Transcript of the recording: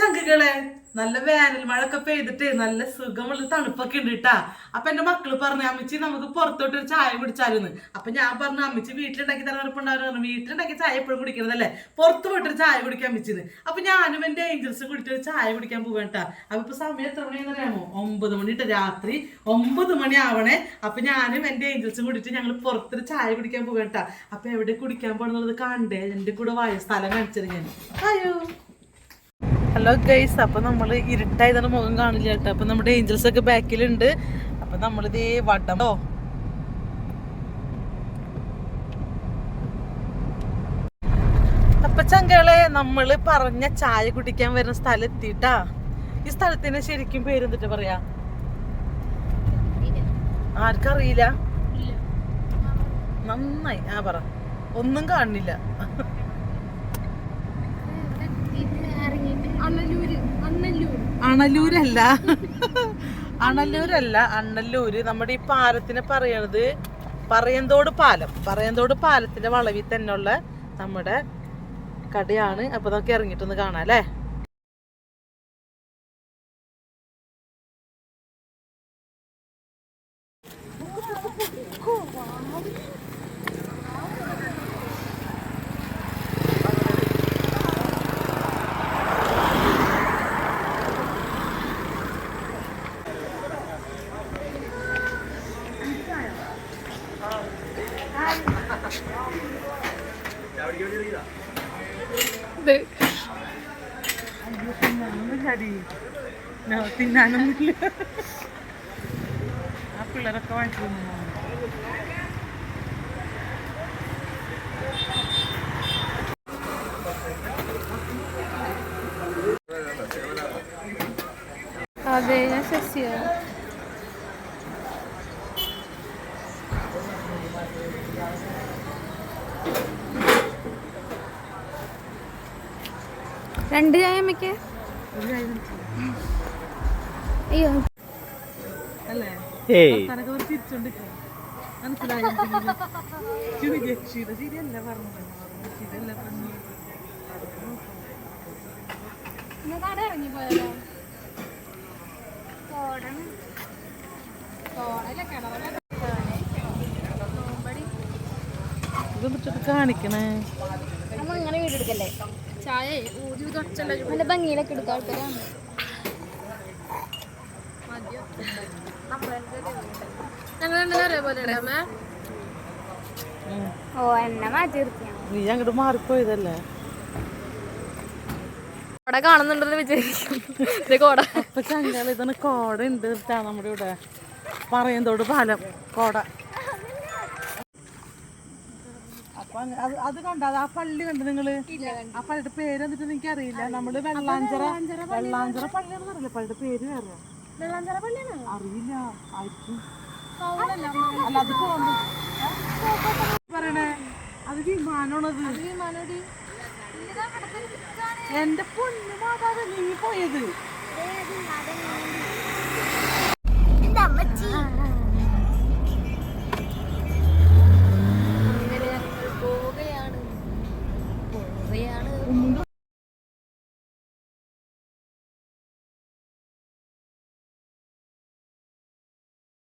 ചങ്കുകളെ? നല്ല വേനൽ മഴയൊക്കെ പെയ്തിട്ട് നല്ല സുഖമുള്ള തണുപ്പൊക്കെ ഉണ്ട് കേട്ടാ അപ്പൊ എന്റെ മക്കൾ പറഞ്ഞു അമ്മച്ചി നമുക്ക് പുറത്തോട്ട് ഒരു ചായ കുടിച്ചാലെന്ന്. അപ്പൊ ഞാൻ പറഞ്ഞു അമ്മച്ചി വീട്ടിലുണ്ടാക്കി തലമുറപ്പുണ്ടാവും വീട്ടിലുണ്ടാക്കി ചായ എപ്പോഴും കുടിക്കണതല്ലേ? പുറത്ത് പോയിട്ടൊരു ചായ കുടിക്കാൻ അമ്മച്ചിന്ന്. അപ്പൊ ഞാനും എന്റെ ഏഞ്ചൽസ് കുടിച്ചൊരു ചായ കുടിക്കാൻ പോവേട്ടാ അപ്പൊ ഇപ്പൊ സമയം എത്ര മണിയെന്ന് അറിയാമോ? ഒമ്പത് മണിട്ട് രാത്രി. ഒമ്പത് മണി ആവണേ. അപ്പൊ ഞാനും എന്റെ ഏഞ്ചൽസ് കുടിച്ചിട്ട് ഞങ്ങൾ പുറത്തൊരു ചായ കുടിക്കാൻ പോവേട്ടാ അപ്പൊ എവിടെ കുടിക്കാൻ പോകണമെന്നുള്ളത് കണ്ടേ എന്റെ കൂടെ വായ സ്ഥലം കാണിച്ചത് ഞാൻ. അയ്യോ ഹലോ ഗൈസ് അപ്പൊ നമ്മൾ ഇരുട്ടായതാണ് മുഖം കാണില്ല കേട്ടോ. അപ്പൊ നമ്മുടെ ഏഞ്ചൽസ് ഒക്കെ ബാക്കിലുണ്ട്. അപ്പൊ നമ്മളിത് വടമോ അപ്പൊ ചങ്കളെ നമ്മൾ പറഞ്ഞ ചായ കുടിക്കാൻ വരുന്ന സ്ഥലം എത്തിട്ടാ ഈ സ്ഥലത്തിന് ശരിക്കും പേരെന്തിട്ട് പറയാ? ആർക്കറിയില്ല? നന്നായി. ആ പറ. ഒന്നും കാണില്ല അണ്ണല്ലൂര് അണ്ണല്ലൂർ അണലൂരല്ല. അണലൂരല്ല അണ്ണല്ലൂര് നമ്മുടെ ഈ പാലത്തിനെ പറയണത് പറയന്തോട് പാലം. പറയന്തോട് പാലത്തിന്റെ വളവിൽ തന്നെയുള്ള നമ്മുടെ കടയാണ്. അപ്പൊ നമുക്ക് ഇറങ്ങിയിട്ടൊന്ന് കാണാം അല്ലേ? തിന്നാനൊന്നുമില്ല ആ പിള്ളേരൊക്കെ വാങ്ങിച്ചു അതെ ഞാൻ ശശിയ രണ്ട് ചായ അമ്മയ്ക്ക്? അയ്യോ. കാണിക്കണേ. നമ്മ അങ്ങനെ വീട് എടുക്കല്ലേ? ചായ ഊതി തൊച്ചല്ല നല്ല ഭംഗിയിലൊക്കെ എടുക്കാം ആൾക്കാരാണ്. ഞങ്ങൾ രണ്ടും ഒരേപോലെ അമ്മേ ഉം. ഓ എന്നെ മാറ്റി നിർത്തിയാണ് നീ അങ്ങോട്ട് മാറിപ്പോയതല്ലേ? കോട കാണുന്നുണ്ടെന്ന് വിചാരിക്കും കോട. അപ്പൊ ഇതാണ് കോട ഉണ്ട് നമ്മുടെ ഇവിടെ. പറയന്തോട് പാലം കോട. അപ്പൊ അത് കണ്ട? അത് ആ പള്ളി കണ്ടു നിങ്ങൾ? ആ പള്ളിയുടെ പേര് എന്നിട്ട് നിങ്ങൾക്ക് അറിയില്ല. നമ്മൾ വെള്ളാഞ്ചറ പള്ളി എന്ന് അറിയില്ല. പള്ളിയുടെ പേര് വേറെ. വെള്ളാഞ്ചറ പള്ളിയാണ്? അറിയില്ല. ആയിരിക്കും. അല്ല അത് പറയണേ. അത് വിമാനമാണത്. എന്റെ പൊന്നു മാതാവ് നീ പോയത്.